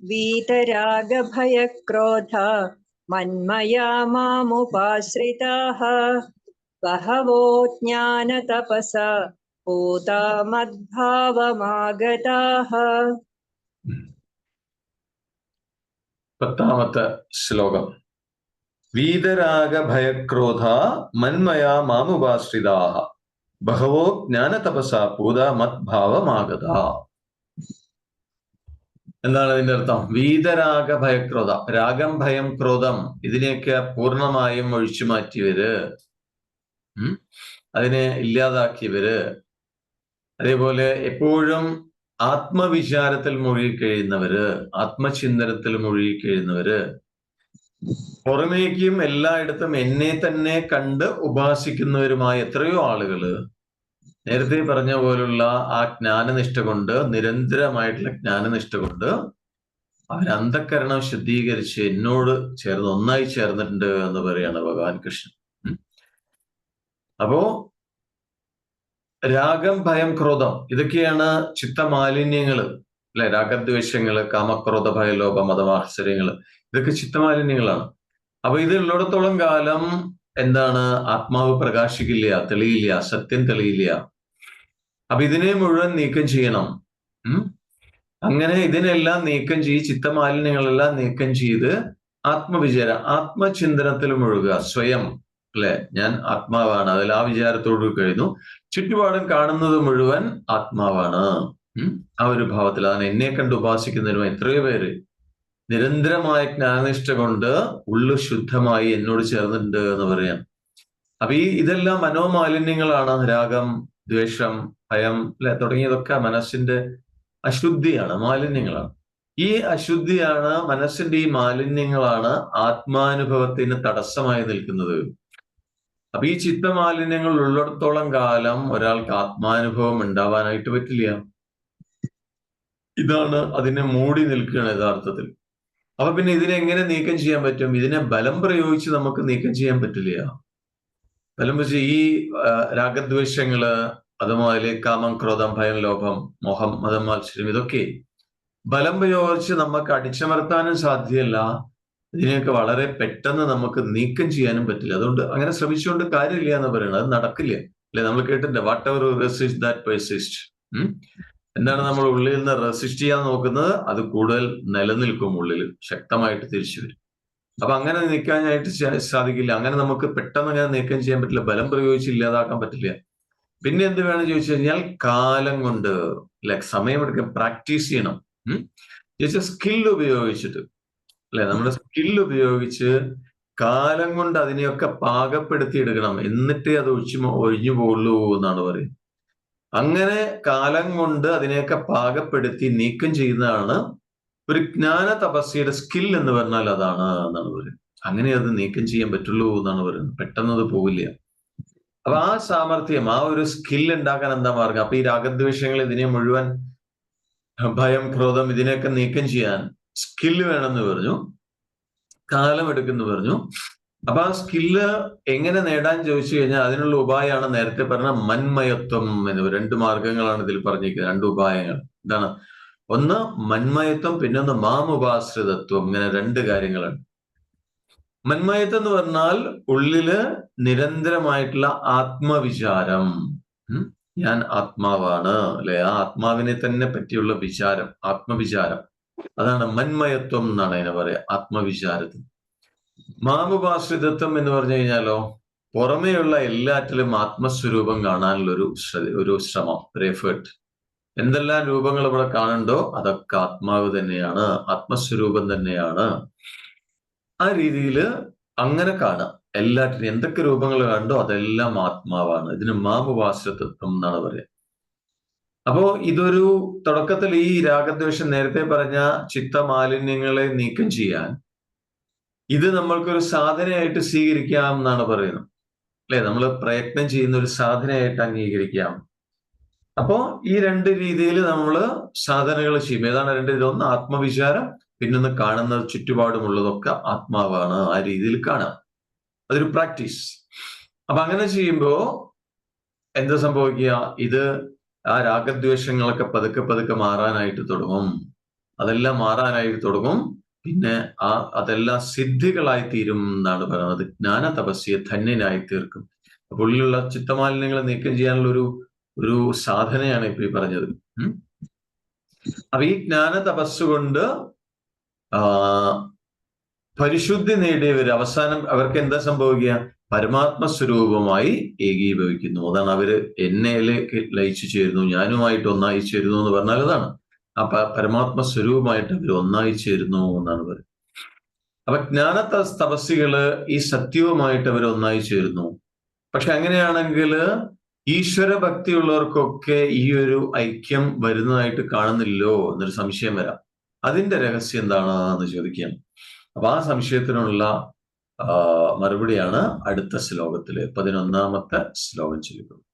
वीतरागभयक्रोध मन्मया मामुपाश्रिताः बहवो ज्ञानतपसा पूता मद्भावमागताः പത്താമത്തെ ശ്ലോകം വീതരാഗ ഭയക്രോധ മന്മയാ മാമുപാശ്രിതാഹ ബഹവോ ജ്ഞാനതപസ പൂത മദ്ഭാവമാഗത എന്താണ് അതിന്റെ അർത്ഥം? വീതരാഗ ഭയക്രോധ. രാഗം ഭയം ക്രോധം ഇതിനെയൊക്കെ പൂർണമായും ഒഴിച്ചു മാറ്റിയവര് അതിനെ ഇല്ലാതാക്കിയവര് അതേപോലെ എപ്പോഴും ആത്മവിചാരത്തിൽ മുഴുകിക്കഴിയുന്നവര് ആത്മചിന്തനത്തിൽ മുഴുകിക്കഴിയുന്നവര് പുറമേക്കും എല്ലായിടത്തും എന്നെ തന്നെ കണ്ട് ഉപാസിക്കുന്നവരുമായ എത്രയോ ആളുകൾ നേരത്തെ പറഞ്ഞ പോലുള്ള ആ ജ്ഞാനനിഷ്ഠ കൊണ്ട് നിരന്തരമായിട്ടുള്ള ജ്ഞാനനിഷ്ഠ കൊണ്ട് അവൻ അന്ധക്കരണം ശുദ്ധീകരിച്ച് എന്നോട് ചേർന്ന് ഒന്നായി ചേർന്നിട്ടുണ്ട് എന്ന് പറയാണ് ഭഗവാൻ കൃഷ്ണൻ. അപ്പോ രാഗം ഭയം ക്രോധം ഇതൊക്കെയാണ് ചിത്തമാലിന്യങ്ങൾ അല്ലെ? രാഗദ്വേഷങ്ങൾ കാമക്രോധ ഭയലോഭ മതമാശ്ചര്യങ്ങൾ ഇതൊക്കെ ചിത്തമാലിന്യങ്ങളാണ്. അപ്പൊ ഇത് ഉള്ളിടത്തോളം കാലം എന്താണ്? ആത്മാവ് പ്രകാശിക്കില്ല തെളിയില്ല സത്യം തെളിയില്ല. അപ്പൊ ഇതിനെ മുഴുവൻ നീക്കം ചെയ്യണം. അങ്ങനെ ഇതിനെല്ലാം നീക്കം ചെയ്ത് ചിത്തമാലിന്യങ്ങളെല്ലാം നീക്കം ചെയ്ത് ആത്മവിചാര ആത്മചിന്തനത്തിൽ മുഴുകുക സ്വയം അല്ലെ? ഞാൻ ആത്മാവാണ്. അതിൽ ആ വിചാരത്തോട് കഴിയുന്നു ചുറ്റുപാടും കാണുന്നത് മുഴുവൻ ആത്മാവാണ്. ആ ഒരു ഭാവത്തിൽ അതാണ് എന്നെ കണ്ട് ഉപാസിക്കുന്നതിനും എത്രയോ പേര് നിരന്തരമായ ജ്ഞാനനിഷ്ഠ കൊണ്ട് ഉള്ളു ശുദ്ധമായി എന്നോട് ചേർന്നിട്ടുണ്ട് എന്ന് പറയാം. അപ്പൊ ഈ ഇതെല്ലാം മനോമാലിന്യങ്ങളാണ്. രാഗം ദ്വേഷം ഭയം അല്ലെ തുടങ്ങിയതൊക്കെ മനസ്സിന്റെ അശുദ്ധിയാണ് മാലിന്യങ്ങളാണ്. ഈ അശുദ്ധിയാണ് മനസ്സിന്റെ ഈ മാലിന്യങ്ങളാണ് ആത്മാനുഭവത്തിന് തടസ്സമായി നിൽക്കുന്നത്. അപ്പൊ ഈ ചിത്തമാലിന്യങ്ങൾ ഉള്ളിടത്തോളം കാലം ഒരാൾക്ക് ആത്മാനുഭവം ഉണ്ടാവാനായിട്ട് പറ്റില്ല. ഇതാണ് അതിനെ മൂടി നിൽക്കുകയാണ് യഥാർത്ഥത്തിൽ. അപ്പൊ പിന്നെ ഇതിനെ എങ്ങനെ നീക്കം ചെയ്യാൻ പറ്റും? ഇതിനെ ബലം പ്രയോഗിച്ച് നമുക്ക് നീക്കം ചെയ്യാൻ പറ്റില്ല. ബലം വെച്ച് ഈ രാഗദ്വേഷങ്ങൾ അതുപോലെ കാമം ക്രോധം ഭയം ലോഭം മോഹം മതം മത്സരം ഇതൊക്കെ ബലം പ്രയോഗിച്ച് നമുക്ക് അടിച്ചമർത്താനും സാധ്യമല്ല ഇതിനെയൊക്കെ വളരെ പെട്ടെന്ന് നമുക്ക് നീക്കം ചെയ്യാനും പറ്റില്ല. അതുകൊണ്ട് അങ്ങനെ ശ്രമിച്ചുകൊണ്ട് കാര്യമില്ല എന്ന് പറയുന്നത് അത് നടക്കില്ല. അല്ലെ? നമ്മൾ കേട്ടിട്ടുണ്ട് what ever resist that persist എന്താണ് നമ്മൾ ഉള്ളിൽ നിന്ന് റെസിസ്റ്റ് ചെയ്യാൻ നോക്കുന്നത്? അത് കൂടുതൽ നിലനിൽക്കും ഉള്ളിൽ ശക്തമായിട്ട് തിരിച്ചു വരും. അപ്പൊ അങ്ങനെ നീക്കാനായിട്ട് സാധിക്കില്ല. അങ്ങനെ നമുക്ക് പെട്ടെന്ന് അങ്ങനെ നീക്കം ചെയ്യാൻ പറ്റില്ല. ബലം പ്രയോഗിച്ച് ഇല്ലാതാക്കാൻ പറ്റില്ല. പിന്നെ എന്ത് വേണം ചോദിച്ചു കഴിഞ്ഞാൽ കാലം കൊണ്ട് ലൈക് സമയമെടുക്കാൻ പ്രാക്ടീസ് ചെയ്യണം. ചോദിച്ചാൽ സ്കിൽ ഉപയോഗിച്ചിട്ട് അല്ലെ നമ്മുടെ സ്കിൽ ഉപയോഗിച്ച് കാലം കൊണ്ട് അതിനെയൊക്കെ പാകപ്പെടുത്തി എടുക്കണം. എന്നിട്ടേ അത് ഒഴിച്ചു ഒഴിഞ്ഞു പോകുള്ളൂ എന്നാണ് പറയുന്നത്. അങ്ങനെ കാലം കൊണ്ട് അതിനെയൊക്കെ പാകപ്പെടുത്തി നീക്കം ചെയ്യുന്നതാണ് ഒരു ജ്ഞാന തപസ്യയുടെ സ്കിൽ എന്ന് പറഞ്ഞാൽ അതാണ് എന്നാണ് പറയുന്നത്. അങ്ങനെ അത് നീക്കം ചെയ്യാൻ പറ്റുള്ളൂ എന്നാണ് പറയുന്നത്. പെട്ടെന്ന് അത് പോവില്ല. അപ്പൊ ആ സാമർഥ്യം ആ ഒരു സ്കിൽ ഉണ്ടാക്കാൻ എന്താ മാർഗം? അപ്പൊ ഈ രാഗദ്വേഷങ്ങൾ ഇതിനെ മുഴുവൻ ഭയം ക്രോധം ഇതിനെയൊക്കെ നീക്കം ചെയ്യാൻ സ്കില്ല് വേണമെന്ന് പറഞ്ഞു. കാലം എടുക്കുന്നു പറഞ്ഞു. അപ്പൊ ആ സ്കില്ല് എങ്ങനെ നേടാൻ ചോദിച്ചു കഴിഞ്ഞാൽ അതിനുള്ള ഉപായമാണ് നേരത്തെ പറഞ്ഞ മന്മയത്വം എന്ന്. രണ്ട് മാർഗങ്ങളാണ് ഇതിൽ പറഞ്ഞിരിക്കുന്നത്. രണ്ട് ഉപായങ്ങൾ. എന്താണ് ഒന്ന് മന്മയത്വം പിന്നെ ഒന്ന് മാമുപാശ്രിതത്വം. ഇങ്ങനെ രണ്ട് കാര്യങ്ങളാണ്. മന്മയത്വം എന്ന് പറഞ്ഞാൽ ഉള്ളിൽ നിരന്തരമായിട്ടുള്ള ആത്മവിചാരം. ഞാൻ ആത്മാവാണ് അല്ലെ? ആ ആത്മാവിനെ തന്നെ പറ്റിയുള്ള വിചാരം ആത്മവിചാരം. അതാണ് മന്മയത്വം എന്നാണ് അതിനെ പറയാ ആത്മവിചാരത്തിൽ മാമുപാശ്രിതത്വം എന്ന് പറഞ്ഞു കഴിഞ്ഞാലോ പുറമേയുള്ള എല്ലാറ്റിലും ആത്മസ്വരൂപം കാണാനുള്ള ഒരു ഒരു ശ്രമം ഒരു എഫേർട്ട് എന്തെല്ലാം രൂപങ്ങൾ ഇവിടെ കാണുന്നുണ്ടോ? അതൊക്കെ ആത്മാവ് തന്നെയാണ് ആത്മസ്വരൂപം തന്നെയാണ്. ആ രീതിയിൽ അങ്ങനെ കാണാം. എല്ലാറ്റിനും എന്തൊക്കെ രൂപങ്ങൾ കണ്ടോ അതെല്ലാം ആത്മാവാണ്. ഇതിന് മാമുപാശ്രിതത്വം എന്നാണ് പറയുക. അപ്പോ ഇതൊരു തുടക്കത്തിൽ ഈ രാഗദ്വേഷം നേരത്തെ പറഞ്ഞ ചിത്ത മാലിന്യങ്ങളെ നീക്കം ചെയ്യാൻ ഇത് നമ്മൾക്കൊരു സാധനയായിട്ട് സ്വീകരിക്കാം എന്നാണ് പറയുന്നത്. അല്ലെ? നമ്മൾ പ്രയത്നം ചെയ്യുന്ന ഒരു സാധനയായിട്ട് അംഗീകരിക്കാം. അപ്പോ ഈ രണ്ട് രീതിയിൽ നമ്മൾ സാധനകൾ ചെയ്യും. ഏതാണ് രണ്ട് ഇതൊന്ന് ആത്മവിചാരം പിന്നൊന്ന് കാണുന്ന ചുറ്റുപാടുമുള്ളതൊക്കെ ആത്മാവാണ്. ആ രീതിയിൽ കാണാം. അതൊരു പ്രാക്ടീസ്. അപ്പൊ അങ്ങനെ ചെയ്യുമ്പോൾ എന്താ സംഭവിക്കുക? ഇത് ആ രാഗദ്വേഷങ്ങളൊക്കെ പതുക്കെ പതുക്കെ മാറാനായിട്ട് തുടങ്ങും. അതെല്ലാം മാറാനായിട്ട് തുടങ്ങും. പിന്നെ ആ അതെല്ലാം സിദ്ധികളായി തീരും എന്നാണ് പറയുന്നത്. ജ്ഞാന തപസ്യെ ധന്യനായി തീർക്കും അപ്പൊ ഉള്ളിലുള്ള ചിത്തമാലിന്യങ്ങളെ നീക്കം ചെയ്യാനുള്ള ഒരു ഒരു സാധനയാണ് ഇപ്പൊ ഈ പറഞ്ഞത്. അപ്പൊ ഈ ജ്ഞാന തപസ് കൊണ്ട് ആ പരിശുദ്ധി നേടിയവർ അവസാനം അവർക്ക് എന്താ സംഭവിക്കുക? പരമാത്മ സ്വരൂപമായി ഏകീഭവിക്കുന്നു. അതാണ് അവർ എന്നയിലേക്ക് ലയിച്ചു ചേരുന്നു. ഞാനുമായിട്ട് ഒന്നായി ചേരുന്നു എന്ന് പറഞ്ഞാൽ അതാണ്. ആ പരമാത്മ സ്വരൂപമായിട്ട് അവർ ഒന്നായി ചേരുന്നു എന്നാണ് പറയുന്നത്. അപ്പൊ ജ്ഞാന ത- തപസ്സികൾ ഈ സത്യവുമായിട്ട് അവർ ഒന്നായി ചേരുന്നു. പക്ഷെ അങ്ങനെയാണെങ്കിൽ ഈശ്വര ഭക്തിയുള്ളവർക്കൊക്കെ ഈ ഒരു ഐക്യം വരുന്നതായിട്ട് കാണുന്നില്ലോ എന്നൊരു സംശയം വരാം. അതിന്റെ രഹസ്യം എന്താണ് എന്ന് ചോദിക്കുകയാണ് അപ്പൊ ആ സംശയത്തിനുള്ള മറുപടിയാണ് അടുത്ത ശ്ലോകത്തിലെ പതിനൊന്നാമത്തെ ശ്ലോകം ചൊല്ലിക്കുന്നത്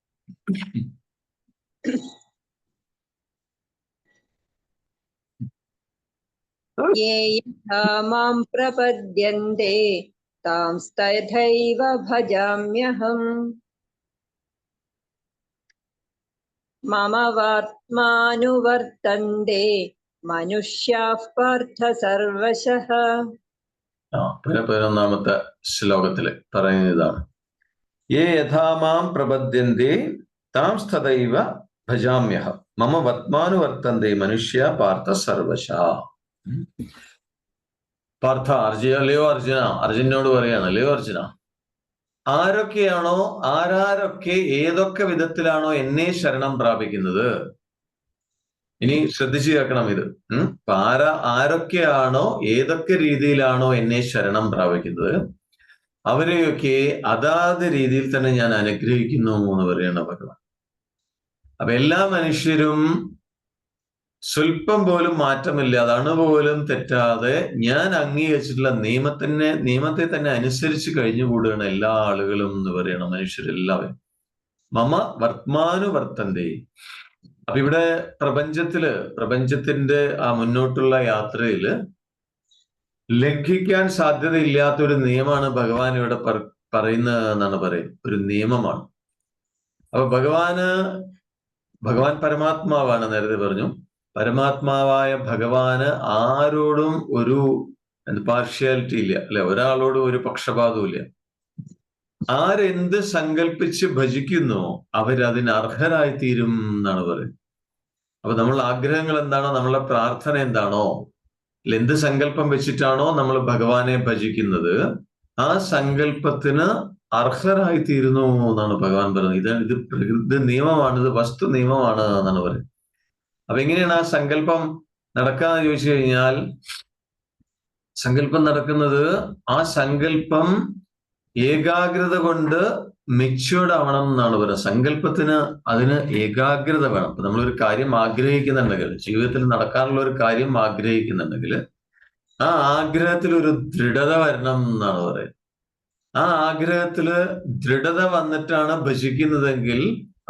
മാം പ്രപദ്യന്തേ താം സ്ഥൈവ ഭജാമ്യഹം. മമ മനുഷ്യാ സർവശഃ പതിനൊന്നാമത്തെ ശ്ലോകത്തിൽ പറയുന്ന ഇതാണ്. ഏ യഥാമാം പ്രബദ്ധ്യന്തി താം സ്ഥതൈവ ഭജാമ്യഹ. മമ വത്മാനുവർത്തന്തി മനുഷ്യ പാർത്ഥ സർവശ പാർത്ഥ അർജുന ലിയോ അർജുന അർജുനോട് പറയാണ് ലിയോ അർജുന ആരൊക്കെയാണോ ആരാരൊക്കെ ഏതൊക്കെ വിധത്തിലാണോ എന്നെ ശരണം പ്രാപിക്കുന്നത്? ഇനി ശ്രദ്ധിച്ചു കേൾക്കണം ഇത്. അപ്പൊ ആരാ ആരൊക്കെയാണോ ഏതൊക്കെ രീതിയിലാണോ എന്നെ ശരണം പ്രാപിക്കുന്നത്? അവരെയൊക്കെ അതാത് രീതിയിൽ തന്നെ ഞാൻ അനുഗ്രഹിക്കുന്നു എന്ന് പറയണ ഭഗവാൻ. അപ്പൊ എല്ലാ മനുഷ്യരും സ്വല്പം പോലും മാറ്റമില്ലാതെ അണുപോലും തെറ്റാതെ ഞാൻ അംഗീകരിച്ചിട്ടുള്ള നിയമത്തിനെ നിയമത്തെ തന്നെ അനുസരിച്ച് കഴിഞ്ഞുകൂടുകയാണ് എല്ലാ ആളുകളും എന്ന് പറയണം മനുഷ്യരെല്ലാവരും. മമ വർത്തമാനുവർത്തന്തേ അപ്പൊ ഇവിടെ പ്രപഞ്ചത്തിൽ പ്രപഞ്ചത്തിന്റെ ആ മുന്നോട്ടുള്ള യാത്രയിൽ ലംഘിക്കാൻ സാധ്യതയില്ലാത്ത ഒരു നിയമമാണ് ഭഗവാൻ ഇവിടെ പറ- പറയുന്നത് എന്നാണ് പറയുന്നത്. ഒരു നിയമമാണ്. അപ്പൊ ഭഗവാന് ഭഗവാൻ പരമാത്മാവാണ് നേരത്തെ പറഞ്ഞു. പരമാത്മാവായ ഭഗവാന് ആരോടും ഒരു പാർഷ്യാലിറ്റി ഇല്ല. അല്ലെ ഒരാളോടും ഒരു പക്ഷപാതവും ഇല്ല. ആരെന്ത് സങ്കല്പിച്ച് ഭജിക്കുന്നോ അവരതിന് അർഹരായി തീരും എന്നാണ് പറയുന്നത്. അപ്പൊ നമ്മളുടെ ആഗ്രഹങ്ങൾ എന്താണോ നമ്മളെ പ്രാർത്ഥന എന്താണോ എന്ത് സങ്കല്പം വെച്ചിട്ടാണോ നമ്മൾ ഭഗവാനെ ഭജിക്കുന്നത് ആ സങ്കല്പത്തിന് അർഹരായി തീരുന്നു എന്നാണ് ഭഗവാൻ പറയുന്നത്. ഇതാണ് ഇത് പ്രകൃതി നിയമമാണ് ഇത് വസ്തു നിയമമാണ് എന്നാണ് പറയുന്നത്. അപ്പൊ എങ്ങനെയാണ് ആ സങ്കല്പം നടക്കാന്ന് ചോദിച്ചു കഴിഞ്ഞാൽ സങ്കല്പം നടക്കുന്നത് ആ സങ്കല്പം ഏകാഗ്രത കൊണ്ട് മെച്യൂർഡ് ആവണം എന്നാണ് പറയുന്നത്. സങ്കല്പത്തിന് അതിന് ഏകാഗ്രത വേണം. അപ്പൊ നമ്മളൊരു കാര്യം ആഗ്രഹിക്കുന്നുണ്ടെങ്കിൽ ജീവിതത്തിൽ നടക്കാനുള്ള ഒരു കാര്യം ആഗ്രഹിക്കുന്നുണ്ടെങ്കിൽ ആ ആഗ്രഹത്തിൽ ഒരു ദൃഢത വരണം എന്നാണ് പറയുന്നത്. ആ ആഗ്രഹത്തിൽ ദൃഢത വന്നിട്ടാണ് ഭജിക്കുന്നതെങ്കിൽ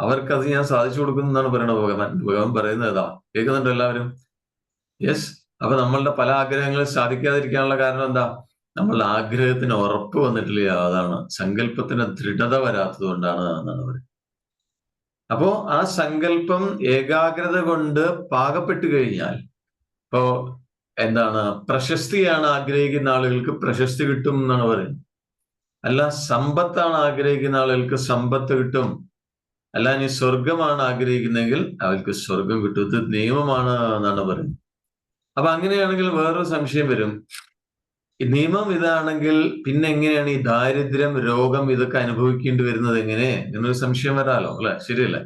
അവർക്കത് ഞാൻ സാധിച്ചു കൊടുക്കുന്നതാണ് പറയുന്നത് ഭഗവാൻ. ഭഗവാൻ പറയുന്നത് ഏതാ കേൾക്കുന്നുണ്ടോ എല്ലാവരും? യെസ് അപ്പൊ നമ്മളുടെ പല ആഗ്രഹങ്ങളും സാധിക്കാതിരിക്കാനുള്ള കാരണം എന്താ? നമ്മളുടെ ആഗ്രഹത്തിന് ഉറപ്പ് വന്നിട്ടില്ല. അതാണ് സങ്കല്പത്തിന് ദൃഢത വരാത്തത് കൊണ്ടാണ് എന്നാണ് പറയുന്നത്. അപ്പോ ആ സങ്കല്പം ഏകാഗ്രത കൊണ്ട് പാകപ്പെട്ടു കഴിഞ്ഞാൽ ഇപ്പോ എന്താണ് പ്രശസ്തിയാണ് ആഗ്രഹിക്കുന്ന ആളുകൾക്ക് പ്രശസ്തി കിട്ടും എന്നാണ് പറയുന്നത്. അല്ല സമ്പത്താണ് ആഗ്രഹിക്കുന്ന ആളുകൾക്ക് സമ്പത്ത് കിട്ടും. അല്ല ഇനി സ്വർഗമാണ് ആഗ്രഹിക്കുന്നതെങ്കിൽ അവർക്ക് സ്വർഗം കിട്ടും. ഇത് നിയമമാണ് എന്നാണ് പറയുന്നത്. അപ്പൊ അങ്ങനെയാണെങ്കിൽ വേറൊരു സംശയം വരും. നിയമം ഇതാണെങ്കിൽ പിന്നെ എങ്ങനെയാണ് ഈ ദാരിദ്ര്യം രോഗം ഇതൊക്കെ അനുഭവിക്കേണ്ടി വരുന്നത് എങ്ങനെ? എന്നൊരു സംശയം വരാലോ അല്ലെ? ശരിയല്ലേ?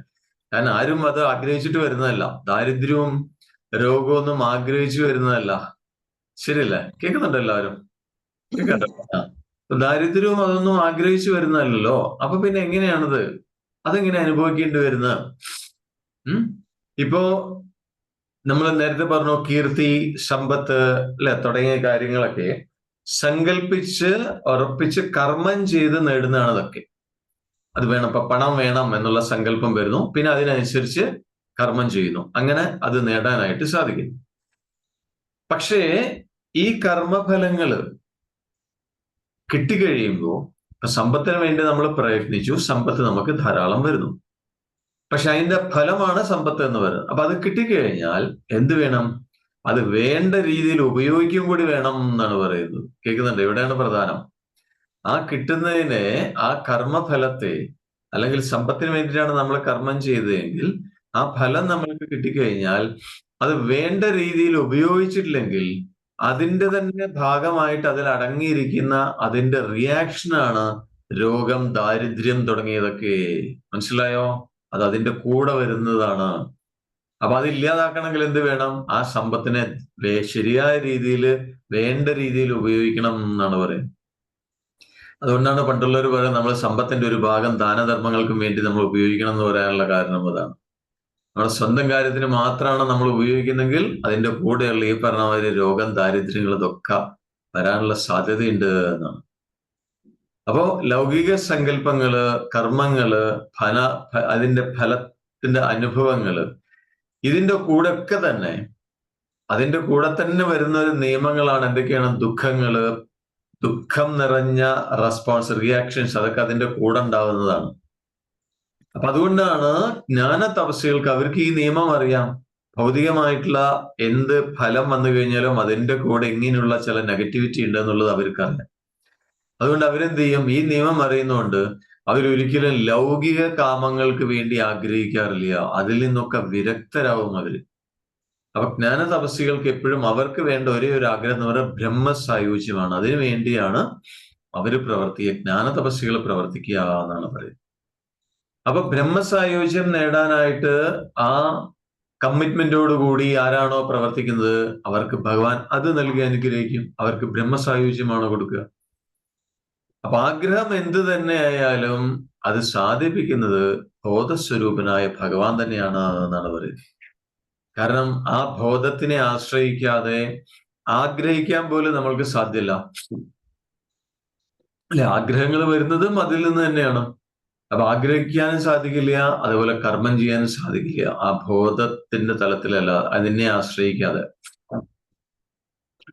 കാരണം ആരും അത് ആഗ്രഹിച്ചിട്ട് വരുന്നതല്ല. ദാരിദ്ര്യവും രോഗമൊന്നും ആഗ്രഹിച്ചു വരുന്നതല്ല. ശരിയല്ലേ? കേൾക്കുന്നുണ്ടോ എല്ലാവരും? കേൾക്കണ്ടോ ദാരിദ്ര്യവും അതൊന്നും ആഗ്രഹിച്ചു വരുന്നതല്ലോ അപ്പൊ പിന്നെ എങ്ങനെയാണത്? അതെങ്ങനെ അനുഭവിക്കേണ്ടി വരുന്നത്? ഇപ്പോ നമ്മൾ നേരത്തെ പറഞ്ഞു കീർത്തി സമ്പത്ത് അല്ലെ? തുടങ്ങിയ കാര്യങ്ങളൊക്കെ സങ്കല്പിച്ച് ഉറപ്പിച്ച് കർമ്മം ചെയ്ത് നേടുന്നതാണ് അതൊക്കെ അത് വേണം ഇപ്പൊ പണം വേണം എന്നുള്ള സങ്കല്പം വരുന്നു. പിന്നെ അതിനനുസരിച്ച് കർമ്മം ചെയ്യുന്നു. അങ്ങനെ അത് നേടാനായിട്ട് സാധിക്കുന്നു. പക്ഷേ ഈ കർമ്മഫലങ്ങൾ കിട്ടിക്കഴിയുമ്പോൾ ഇപ്പൊ സമ്പത്തിന് വേണ്ടി നമ്മൾ പ്രയത്നിച്ചു സമ്പത്ത് നമുക്ക് ധാരാളം വരുന്നു. പക്ഷെ അതിന്റെ ഫലമാണ് സമ്പത്ത് എന്ന് പറയുന്നത്. അപ്പൊ അത് കിട്ടിക്കഴിഞ്ഞാൽ എന്ത് വേണം? അത് വേണ്ട രീതിയിൽ ഉപയോഗിക്കും കൂടി വേണം എന്നാണ് പറയുന്നത്. കേൾക്കുന്നുണ്ട്? ഇവിടെയാണ് പ്രധാനം. ആ കിട്ടുന്നതിനെ ആ കർമ്മഫലത്തെ അല്ലെങ്കിൽ സമ്പത്തിന് വേണ്ടിയിട്ടാണ് നമ്മൾ കർമ്മം ചെയ്തതെങ്കിൽ ആ ഫലം നമ്മൾക്ക് കിട്ടിക്കഴിഞ്ഞാൽ അത് വേണ്ട രീതിയിൽ ഉപയോഗിച്ചിട്ടില്ലെങ്കിൽ അതിന്റെ തന്നെ ഭാഗമായിട്ട് അതിൽ അടങ്ങിയിരിക്കുന്ന അതിന്റെ റിയാക്ഷനാണ് രോഗം ദാരിദ്ര്യം തുടങ്ങിയതൊക്കെ. മനസ്സിലായോ? അത് അതിന്റെ കൂടെ വരുന്നതാണ്. അപ്പൊ അത് ഇല്ലാതാക്കണമെങ്കിൽ എന്ത് വേണം? ആ സമ്പത്തിനെ ശരിയായ രീതിയിൽ വേണ്ട രീതിയിൽ ഉപയോഗിക്കണം എന്നാണ് പറയുന്നത്. അതുകൊണ്ടാണ് പണ്ടുള്ളവർ പറയുന്നത് നമ്മൾ സമ്പത്തിന്റെ ഒരു ഭാഗം ദാനധർമ്മങ്ങൾക്കും വേണ്ടി നമ്മൾ ഉപയോഗിക്കണം എന്ന് പറയാനുള്ള കാരണം അതാണ്. നമ്മുടെ സ്വന്തം കാര്യത്തിന് മാത്രമാണ് നമ്മൾ ഉപയോഗിക്കുന്നെങ്കിൽ അതിന്റെ കൂടെയുള്ള ഈ പറഞ്ഞ രോഗം ദാരിദ്ര്യങ്ങൾ ഇതൊക്കെ വരാനുള്ള സാധ്യതയുണ്ട് എന്നാണ്. അപ്പോ ലൗകിക സങ്കല്പങ്ങൾ കർമ്മങ്ങൾ ഫല അതിന്റെ ഫലത്തിന്റെ അനുഭവങ്ങൾ ഇതിന്റെ കൂടെയൊക്കെ തന്നെ അതിന്റെ കൂടെ തന്നെ വരുന്ന ഒരു നിയമങ്ങളാണ് എന്തൊക്കെയാണ്? ദുഃഖങ്ങൾ ദുഃഖം നിറഞ്ഞ റെസ്പോൺസ് റിയാക്ഷൻസ് അതൊക്കെ അതിന്റെ കൂടെ ഉണ്ടാവുന്നതാണ് അപ്പൊ അതുകൊണ്ടാണ് ജ്ഞാന തപസ്സുകൾക്ക് അവർക്ക് ഈ നിയമം അറിയാം. ഭൗതികമായിട്ടുള്ള എന്ത് ഫലം വന്നു കഴിഞ്ഞാലും അതിന്റെ കൂടെ ഇങ്ങനെയുള്ള ചില നെഗറ്റിവിറ്റി ഉണ്ട് എന്നുള്ളത് അവർക്കറിയാം. അതുകൊണ്ട് അവരെന്ത് ചെയ്യും? ഈ നിയമം അറിയുന്നതുകൊണ്ട് അവരൊരിക്കലും ലൗകിക കാമങ്ങൾക്ക് വേണ്ടി ആഗ്രഹിക്കാറില്ല. അതിൽ നിന്നൊക്കെ വിരക്തരാവും അവർ അപ്പൊ ജ്ഞാന തപസ്സികൾക്ക് എപ്പോഴും അവർക്ക് വേണ്ട ഒരേ ഒരു ആഗ്രഹം എന്ന് പറയുന്നത് ബ്രഹ്മസായുജ്യമാണ്. അതിനു വേണ്ടിയാണ് അവർ പ്രവർത്തിക്കുക ജ്ഞാന തപസ്സികൾ പ്രവർത്തിക്കുക എന്നാണ് പറയുന്നത്. അപ്പൊ ബ്രഹ്മസായോജ്യം നേടാനായിട്ട് ആ കമ്മിറ്റ്മെന്റോട് കൂടി ആരാണോ പ്രവർത്തിക്കുന്നത്? അവർക്ക് ഭഗവാൻ അത് നൽകി അനുഗ്രഹിക്കും. അവർക്ക് ബ്രഹ്മസായോജ്യമാണോ കൊടുക്കുക? അപ്പൊ ആഗ്രഹം എന്ത് തന്നെ ആയാലും അത് സാധിപ്പിക്കുന്നത് ബോധസ്വരൂപനായ ഭഗവാൻ തന്നെയാണ് എന്നാണ് പറയുന്നത്. കാരണം ആ ബോധത്തിനെ ആശ്രയിക്കാതെ ആഗ്രഹിക്കാൻ പോലും നമ്മൾക്ക് സാധ്യല്ല. അല്ലെ ആഗ്രഹങ്ങൾ വരുന്നതും അതിൽ നിന്ന് തന്നെയാണ്. അപ്പൊ ആഗ്രഹിക്കാനും സാധിക്കില്ല അതുപോലെ കർമ്മം ചെയ്യാനും സാധിക്കില്ല. ആ ബോധത്തിന്റെ തലത്തിലല്ല അതിനെ ആശ്രയിക്കാതെ.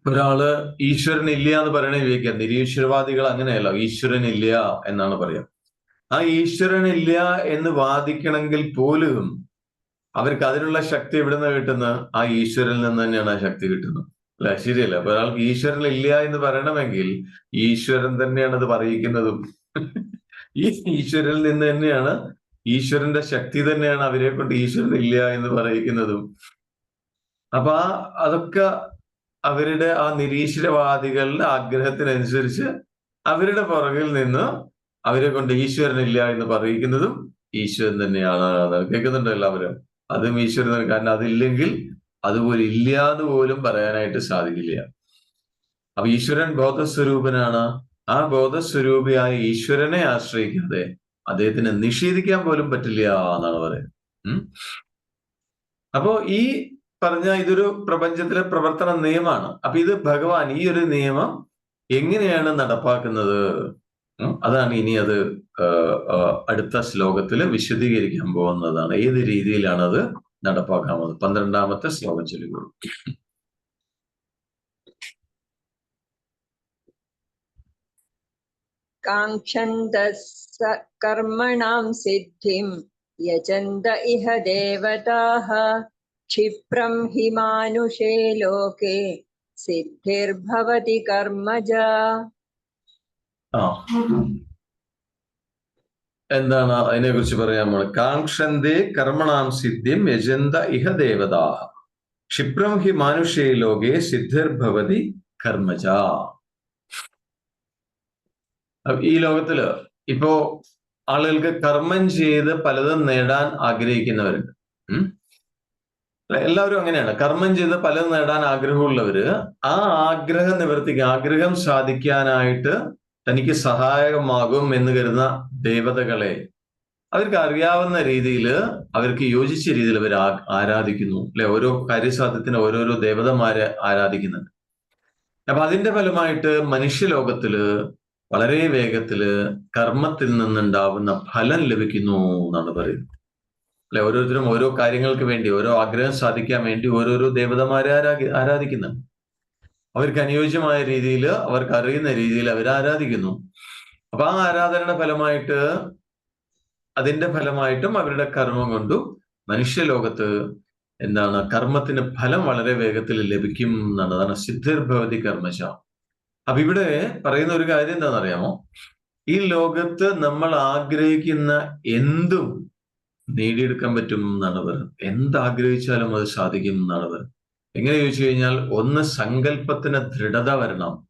ഒരാൾ ഈശ്വരൻ ഇല്ല എന്ന് പറയണ വിവേക്കാം നിരീശ്വരവാദികൾ അങ്ങനെയല്ല. ഈശ്വരൻ ഇല്ല എന്നാണ് പറയാം. ആ ഈശ്വരൻ ഇല്ല എന്ന് വാദിക്കണമെങ്കിൽ പോലും അവർക്ക് അതിനുള്ള ശക്തി എവിടെ നിന്ന് കിട്ടുന്നത്? ആ ഈശ്വരനിൽ നിന്ന് തന്നെയാണ് ആ ശക്തി കിട്ടുന്നത്. അല്ല? ശരിയല്ല? അപ്പൊ ഒരാൾക്ക് ഈശ്വരൻ ഇല്ല എന്ന് പറയണമെങ്കിൽ ഈശ്വരൻ തന്നെയാണ് അത് പറയിക്കുന്നതും. ഈ ഈശ്വരനിൽ നിന്ന് തന്നെയാണ് ഈശ്വരന്റെ ശക്തി തന്നെയാണ് അവരെ കൊണ്ട് ഈശ്വരൻ ഇല്ല എന്ന് പറയിക്കുന്നതും. അപ്പൊ ആ അതൊക്കെ അവരുടെ ആ നിരീശ്വരവാദികളുടെ ആഗ്രഹത്തിനനുസരിച്ച് അവരുടെ പുറകിൽ നിന്ന് അവരെ കൊണ്ട് ഈശ്വരനില്ല എന്ന് പറയിക്കുന്നതും ഈശ്വരൻ തന്നെയാണ്. കേൾക്കുന്നുണ്ടോ എല്ലാവരും? അതും ഈശ്വരൻ. കാരണം അതില്ലെങ്കിൽ അതുപോലെ ഇല്ലാന്ന് പോലും പറയാനായിട്ട് സാധിക്കില്ല. അപ്പൊ ഈശ്വരൻ ബോധസ്വരൂപനാണ്. ആ ബോധസ്വരൂപിയായ ഈശ്വരനെ ആശ്രയിക്കാതെ അദ്ദേഹത്തിനെ നിഷേധിക്കാൻ പോലും പറ്റില്ല എന്നാണ് പറയുന്നത്. അപ്പോ ഈ പറഞ്ഞ ഇതൊരു പ്രപഞ്ചത്തിലെ പ്രവർത്തന നിയമമാണ്. അപ്പൊ ഇത് ഭഗവാൻ ഈ ഒരു നിയമം എങ്ങനെയാണ് നടപ്പാക്കുന്നത്? അതാണ് ഇനി അത് അടുത്ത ശ്ലോകത്തിൽ വിശദീകരിക്കാൻ പോകുന്നതാണ്. ഏത് രീതിയിലാണ് അത് നടപ്പാക്കാമത് പന്ത്രണ്ടാമത്തെ ശ്ലോകം ചൊല്ലിക്കൊള്ളു കാക്ഷന്തസ് കർമ്മണാം സിദ്ധിം യജന്ത ഇഹ ദേവതാ ക്ഷിപ്രം ഹി മാനുഷേ ലോകേ സിദ്ധിർഭവതി കർമ്മജ എന്താണ് അതിനെ കുറിച്ച് പറയാൻ പോണത് കാക്ഷന്തേ കർമ്മണാം സിദ്ധിം യജന്ത ഇഹ ദേവതാ ക്ഷിപ്രം ഹി മാനുഷേ ലോകേ സിദ്ധിർഭവതി കർമ്മജ. ഈ ലോകത്തിൽ ഇപ്പോ ആളുകൾക്ക് കർമ്മം ചെയ്ത് പലതും നേടാൻ ആഗ്രഹിക്കുന്നവരുണ്ട്. എല്ലാവരും അങ്ങനെയാണ്. കർമ്മം ചെയ്ത് പലതും നേടാൻ ആഗ്രഹമുള്ളവര് ആ ആഗ്രഹം നിവർത്തിക്കാൻ ആഗ്രഹം സാധിക്കാനായിട്ട് തനിക്ക് സഹായകമാകും എന്ന് കരുതുന്ന ദേവതകളെ അവർക്ക് അറിയാവുന്ന രീതിയിൽ അവർക്ക് യോജിച്ച രീതിയിൽ അവർ ആരാധിക്കുന്നു. അല്ലെ? ഓരോ കാര്യസാധ്യത്തിന് ഓരോരോ ദേവതമാരെ ആരാധിക്കുന്നുണ്ട്. അപ്പൊ അതിന്റെ ഫലമായിട്ട് മനുഷ്യലോകത്തിൽ വളരെ വേഗത്തിൽ കർമ്മത്തിൽ നിന്നുണ്ടാവുന്ന ഫലം ലഭിക്കുന്നു എന്നാണ് പറയുന്നത്. അല്ലെ? ഓരോരുത്തരും ഓരോ കാര്യങ്ങൾക്ക് വേണ്ടി ഓരോ ആഗ്രഹം സാധിക്കാൻ വേണ്ടി ഓരോരോ ദേവതമാരെ ആരാധി ആരാധിക്കുന്നു. അവർക്ക് അനുയോജ്യമായ രീതിയിൽ അവർക്ക് അറിയുന്ന രീതിയിൽ അവർ ആരാധിക്കുന്നു. അപ്പൊ ആ ആരാധനയുടെ ഫലമായിട്ട് അതിന്റെ ഫലമായിട്ടും അവരുടെ കർമ്മം കൊണ്ടും മനുഷ്യലോകത്ത് എന്താണ് കർമ്മത്തിന് ഫലം വളരെ വേഗത്തിൽ ലഭിക്കും എന്നാണ് അതാണ് സിദ്ധിർഭവതി കർമ്മശ. അപ്പൊ ഇവിടെ പറയുന്ന ഒരു കാര്യം എന്താണെന്നറിയാമോ? ഈ ലോകത്ത് നമ്മൾ ആഗ്രഹിക്കുന്ന എന്തും നേടിയെടുക്കാൻ പറ്റും എന്നാണ് പറയുന്നത് എന്താഗ്രഹിച്ചാലും അത് സാധിക്കും എന്നാണ് പറയുന്നത് എങ്ങനെ ചോദിച്ചു കഴിഞ്ഞാൽ ഒന്ന് സങ്കല്പത്തിന് ദൃഢത വരണം.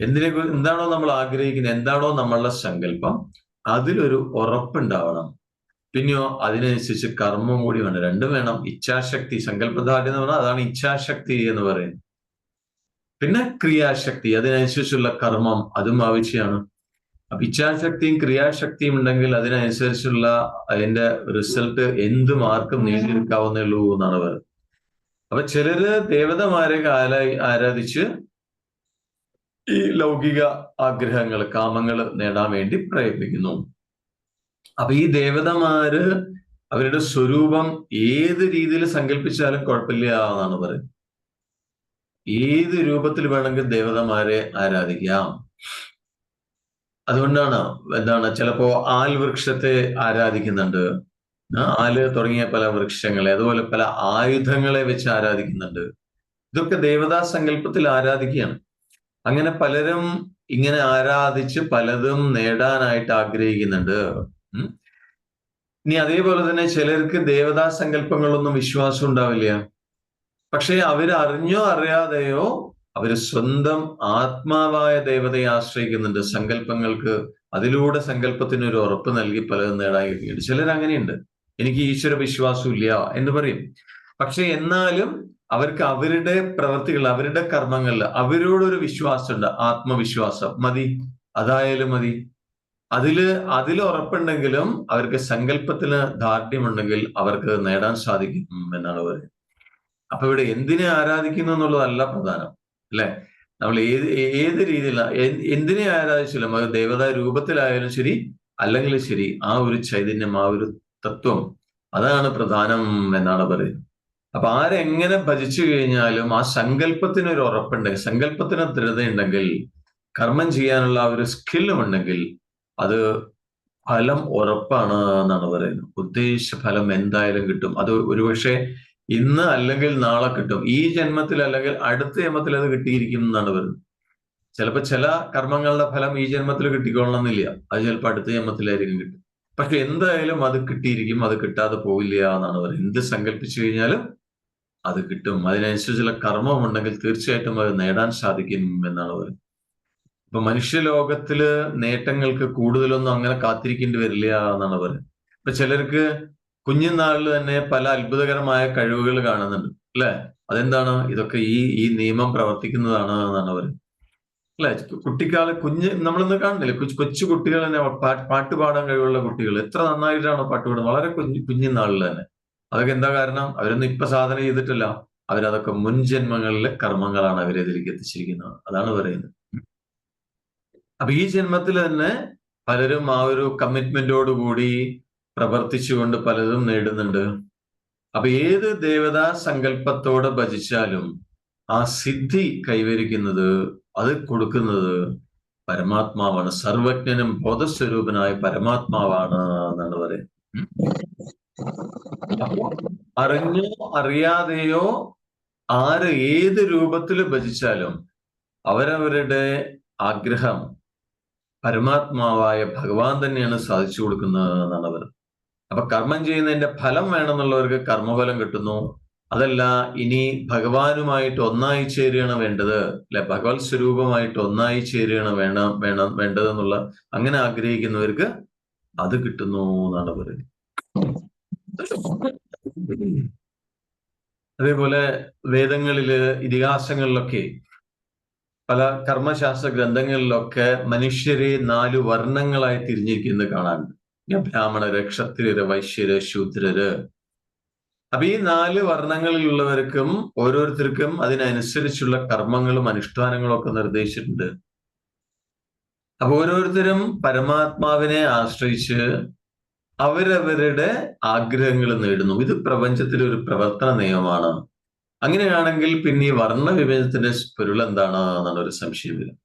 എന്തിനെ എന്താണോ നമ്മൾ ആഗ്രഹിക്കുന്നത് എന്താണോ നമ്മളുടെ സങ്കല്പം അതിലൊരു ഉറപ്പുണ്ടാവണം. പിന്നെയോ അതിനനുസരിച്ച് കർമ്മം കൂടി വേണം. രണ്ടും വേണം. ഇച്ഛാശക്തി സങ്കല്പധാരണ എന്ന് പറഞ്ഞാൽ അതാണ് ഇച്ഛാശക്തി എന്ന് പറയുന്നത്. പിന്നെ ക്രിയാശക്തി അതിനനുസരിച്ചുള്ള കർമ്മം അതും ആവശ്യമാണ്. അപ്പൊ ഇച്ഛാശക്തിയും ക്രിയാശക്തിയും ഉണ്ടെങ്കിൽ അതിനനുസരിച്ചുള്ള അതിന്റെ റിസൾട്ട് എന്ത് മാർക്കും നേടിയെടുക്കാവുന്നേ എന്നാണ് പറയുന്നത്. അപ്പൊ ചിലര് ദേവതമാരെ ആല ആരാധിച്ച് ഈ ലൗകിക ആഗ്രഹങ്ങൾ കാമങ്ങൾ നേടാൻ വേണ്ടി പ്രയത്നിക്കുന്നു. അപ്പൊ ഈ ദേവതമാര് അവരുടെ സ്വരൂപം ഏത് രീതിയിൽ സങ്കല്പിച്ചാലും കുഴപ്പമില്ല എന്നാണ് പറയുന്നത്. ഏത് രൂപത്തിൽ വേണമെങ്കിൽ ദേവതമാരെ ആരാധിക്കാം. അതുകൊണ്ടാണ് എന്താണ് ചിലപ്പോ ആൽ വൃക്ഷത്തെ ആരാധിക്കുന്നുണ്ട്. ആൽ തുടങ്ങിയ പല വൃക്ഷങ്ങളെ അതുപോലെ പല ആയുധങ്ങളെ വെച്ച് ആരാധിക്കുന്നുണ്ട്. ഇതൊക്കെ ദേവതാ സങ്കല്പത്തിൽ ആരാധിക്കുകയാണ്. അങ്ങനെ പലരും ഇങ്ങനെ ആരാധിച്ച് പലതും നേടാനായിട്ട് ആഗ്രഹിക്കുന്നുണ്ട്. ഇനി അതേപോലെ തന്നെ ചിലർക്ക് ദേവതാ സങ്കല്പങ്ങളൊന്നും വിശ്വാസം ഉണ്ടാവില്ല. പക്ഷെ അവരറിഞ്ഞോ അറിയാതെയോ അവർ സ്വന്തം ആത്മാവായ ദേവതയെ ആശ്രയിക്കുന്നുണ്ട്. സങ്കല്പങ്ങൾക്ക് അതിലൂടെ സങ്കല്പത്തിന് ഒരു ഉറപ്പ് നൽകി പലതും നേടാൻ കഴിയുന്നുണ്ട്. ചിലർ അങ്ങനെയുണ്ട്. എനിക്ക് ഈശ്വര വിശ്വാസം ഇല്ല എന്ന് പറയും. പക്ഷെ എന്നാലും അവർക്ക് അവരുടെ പ്രവൃത്തികൾ അവരുടെ കർമ്മങ്ങളിൽ അവരോടൊരു വിശ്വാസമുണ്ട്. ആത്മവിശ്വാസം. മതി. അതായാലും മതി. അതിൽ അതിൽ ഉറപ്പുണ്ടെങ്കിലും അവർക്ക് സങ്കല്പത്തിന് ദാർഢ്യമുണ്ടെങ്കിൽ അവർക്ക് നേടാൻ സാധിക്കും എന്നാണ് പറയുന്നത്. അപ്പൊ ഇവിടെ എന്തിനെ ആരാധിക്കുന്നു എന്നുള്ളതല്ല പ്രധാനം. അല്ലെ? നമ്മൾ ഏത് ഏത് രീതിയിലാണ് എന്തിനെ ആരാധിച്ചാലും അത് ദേവതാ രൂപത്തിലായാലും ശരി അല്ലെങ്കിൽ ശരി ആ ഒരു ചൈതന്യം ആ ഒരു തത്വം അതാണ് പ്രധാനം എന്നാണ് പറയുന്നത്. അപ്പൊ ആരെങ്ങനെ ഭജിച്ചു കഴിഞ്ഞാലും ആ സങ്കല്പത്തിന് ഒരു ഉറപ്പുണ്ടെങ്കിൽ സങ്കല്പത്തിന് ദൃഢതയുണ്ടെങ്കിൽ കർമ്മം ചെയ്യാനുള്ള ഒരു സ്കില്ലും ഉണ്ടെങ്കിൽ അത് ഫലം ഉറപ്പാണ് എന്നാണ് പറയുന്നത്. ഉദ്ദേശ ഫലം എന്തായാലും കിട്ടും. അത് ഒരുപക്ഷെ ഇന്ന് അല്ലെങ്കിൽ നാളെ കിട്ടും. ഈ ജന്മത്തിൽ അല്ലെങ്കിൽ അടുത്ത ജന്മത്തിൽ അത് കിട്ടിയിരിക്കും എന്നാണ് വരുന്നത്. ചിലപ്പോൾ ചില കർമ്മങ്ങളുടെ ഫലം ഈ ജന്മത്തിൽ കിട്ടിക്കൊള്ളണമെന്നില്ല. അത് ചിലപ്പോൾ അടുത്ത ജന്മത്തിലായിരിക്കും കിട്ടും പക്ഷെ എന്തായാലും അത് കിട്ടിയിരിക്കും അത് കിട്ടാതെ പോവില്ല എന്നാണ് പറയുന്നത്. എന്ത് സങ്കല്പിച്ചു കഴിഞ്ഞാലും അത് കിട്ടും. അതിനനുസരിച്ചുള്ള കർമ്മം ഉണ്ടെങ്കിൽ തീർച്ചയായിട്ടും അത് നേടാൻ സാധിക്കും എന്നാണ് പറയുന്നത്. ഇപ്പൊ മനുഷ്യലോകത്തിൽ നേട്ടങ്ങൾക്ക് കൂടുതലൊന്നും അങ്ങനെ കാത്തിരിക്കേണ്ടി വരില്ല എന്നാണ് പറയുന്നത്. ഇപ്പൊ ചിലർക്ക് കുഞ്ഞുനാളിൽ തന്നെ പല അത്ഭുതകരമായ കഴിവുകൾ കാണുന്നുണ്ട് അല്ലെ? അതെന്താണ്? ഇതൊക്കെ ഈ ഈ നിയമം പ്രവർത്തിക്കുന്നതാണ് എന്നാണ് അവർ അല്ലെ? കുട്ടിക്കാല കുഞ്ഞ് നമ്മളിന്ന് കാണുന്നില്ലേ? കൊച്ചു കൊച്ചു കുട്ടികൾ തന്നെ പാട്ട് പാടാൻ കഴിവുള്ള കുട്ടികൾ. എത്ര നന്നായിട്ടാണ് പാട്ട് പാടുന്നത്? വളരെ കുഞ്ഞു കുഞ്ഞുനാളിൽ തന്നെ. അതൊക്കെ എന്താ കാരണം? അവരൊന്നും ഇപ്പൊ സാധന ചെയ്തിട്ടില്ല. അവരതൊക്കെ മുൻ ജന്മങ്ങളിലെ കർമ്മങ്ങളാണ് അവരെ ഇതിലേക്ക് എത്തിച്ചിരിക്കുന്നത്. അതാണ് പറയുന്നത്. അപ്പൊ ഈ ജന്മത്തിൽ തന്നെ പലരും ആ ഒരു കമ്മിറ്റ്മെന്റോടുകൂടി പ്രവർത്തിച്ചുകൊണ്ട് പലതും നേടുന്നുണ്ട്. അപ്പൊ ഏത് ദേവതാ സങ്കല്പത്തോടെ ഭജിച്ചാലും ആ സിദ്ധി കൈവരിക്കുന്നത് അത് കൊടുക്കുന്നത് പരമാത്മാവാണ്. സർവജ്ഞനും ബോധസ്വരൂപനായ പരമാത്മാവാണ് എന്നാണ് പറയുന്നത്. അറിഞ്ഞോ അറിയാതെയോ ആര് ഏത് രൂപത്തിൽ ഭജിച്ചാലും അവരവരുടെ ആഗ്രഹം പരമാത്മാവായ ഭഗവാൻ തന്നെയാണ് സാധിച്ചു കൊടുക്കുന്നത് എന്നാണ് അവർ അപ്പൊ കർമ്മം ചെയ്യുന്നതിന്റെ ഫലം വേണമെന്നുള്ളവർക്ക് കർമ്മഫലം കിട്ടുന്നു. അതല്ല ഇനി ഭഗവാനുമായിട്ട് ഒന്നായി ചേരുകയാണ് വേണ്ടത്. അല്ലെ ഭഗവത് സ്വരൂപമായിട്ട് ഒന്നായി ചേരുകയാണ് വേണം വേണം വേണ്ടതെന്നുള്ള അങ്ങനെ ആഗ്രഹിക്കുന്നവർക്ക് അത് കിട്ടുന്നു എന്നാണ് പറയുന്നത്. അതേപോലെ വേദങ്ങളിൽ ഇതിഹാസങ്ങളിലൊക്കെ പല കർമ്മശാസ്ത്ര ഗ്രന്ഥങ്ങളിലൊക്കെ മനുഷ്യരെ നാല് വർണങ്ങളായി തിരിഞ്ഞിരിക്കുന്നത് കാണാറുണ്ട് ബ്രാഹ്മണര് ക്ഷത്രിയര് വൈശ്യര് ശൂദ്രര്. അപ്പൊ ഈ നാല് വർണങ്ങളിലുള്ളവർക്കും ഓരോരുത്തർക്കും അതിനനുസരിച്ചുള്ള കർമ്മങ്ങളും അനുഷ്ഠാനങ്ങളും ഒക്കെ നിർദ്ദേശിച്ചിട്ടുണ്ട്. അപ്പൊ ഓരോരുത്തരും പരമാത്മാവിനെ ആശ്രയിച്ച് അവരവരുടെ ആഗ്രഹങ്ങൾ നേടുന്നു. ഇത് പ്രപഞ്ചത്തിലെ ഒരു പ്രവർത്തന നിയമമാണ്. അങ്ങനെയാണെങ്കിൽ പിന്നെ ഈ വർണ വിഭജനത്തിന്റെ പൊരുൾ എന്താണ് എന്നാണ് ഒരു സംശയം വരും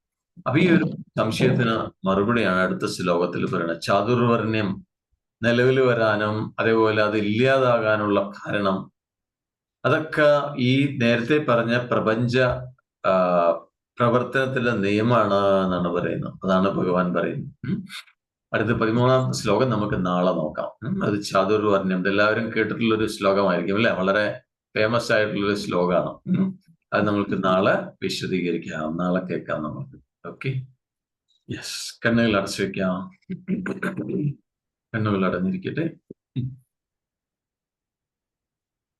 അപ്പൊ ഈ ഒരു സംശയത്തിന് മറുപടിയാണ് അടുത്ത ശ്ലോകത്തിൽ പറയുന്നത്. ചാതുർവർണ്യം നിലവിൽ വരാനും അതേപോലെ അത് ഇല്ലാതാകാനുള്ള കാരണം. അതൊക്കെ ഈ നേരത്തെ പറഞ്ഞ പ്രപഞ്ച പ്രവർത്തനത്തിലെ നിയമമാണ് എന്നാണ് പറയുന്നത്. അതാണ് ഭഗവാൻ പറയുന്നത്. അടുത്ത പതിമൂന്നാം ശ്ലോകം നമുക്ക് നാളെ നോക്കാം. അത് ചാതുർവർണ്യം. എല്ലാവരും കേട്ടിട്ടുള്ള ഒരു ശ്ലോകമായിരിക്കും അല്ലെ? വളരെ ഫേമസ് ആയിട്ടുള്ള ഒരു ശ്ലോകമാണ് അത് നമ്മൾക്ക് നാളെ വിശദീകരിക്കാം. നാളെ കേൾക്കാം നമുക്ക്. ഓക്കെ യെസ് കണ്ണുകൾ അടച്ചു വെക്കാം. കണ്ണുകൾ അടഞ്ഞിരിക്കട്ടെ.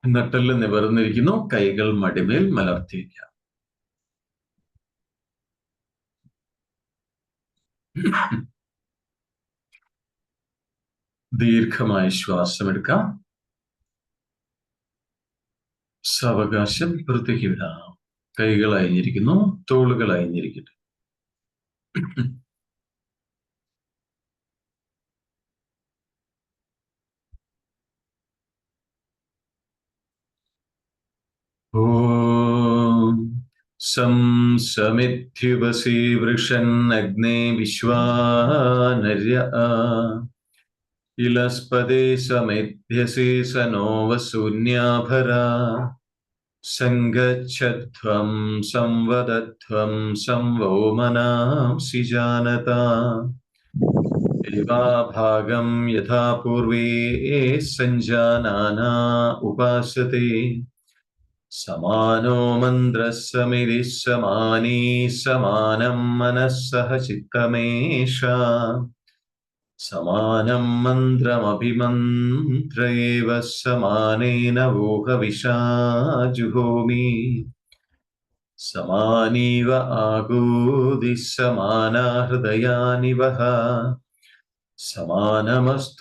നട്ടൽ നിവർന്നിരിക്കുന്നു. കൈകൾ മടിമേൽ മലർത്തിയിരിക്കാം ദീർഘമായ ശ്വാസമെടുക്കാം. സാവകാശം പുറത്തേക്ക് വിടാം. കൈകൾ അയഞ്ഞിരിക്കുന്നു. തോളുകൾ അയഞ്ഞിരിക്കട്ടെ. ॐ सं समित्युपसि वृषन्नग्ने विश्वानर्य इलस्पदे समेध्यसि स नो वसून्याभरा सङ्गच्छध्वं, संवदध्वं, संवो मनांसि जानता। भागं यथा पूर्वे सञ्जानाना उपासते। समानो मन्द्रः समिति समानी, समानं मनः सह चित्तमेषा। समानं मन्त्रमभिमन्त्र एव विषाजुहोमी वोहविषाजुहोमि समानीव आगोदिः समाना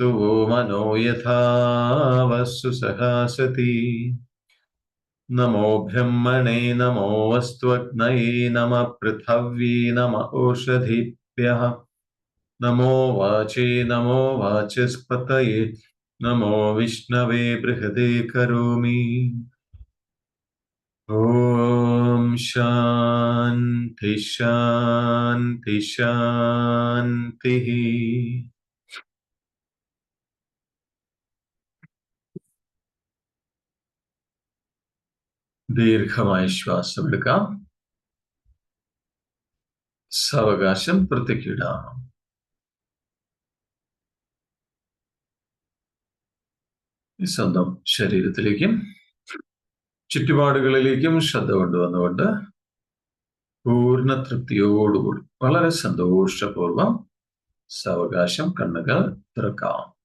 वो। मनो यथावस्सु वस्तु सहासति। नमो ब्रह्मणे नमो वस्त्वग्नये नम पृथ्वी नम ओषधिभ्य। नमो वाचे, नमो वाचस्पतये नमो विष्णवे बृहदे करोमि। ॐ शान्ति शान्ति, शान्तिः। दीर्घमायुश्वासवृका सवकाशं प्रतिक्रीडाम्। സ്വന്തം ശരീരത്തിലേക്കും ചുറ്റുപാടുകളിലേക്കും ശ്രദ്ധ കൊണ്ടുവന്നുകൊണ്ട് പൂർണ തൃപ്തിയോടുകൂടി വളരെ സന്തോഷപൂർവം സാവകാശം കണ്ണുകൾ തുറക്കാം.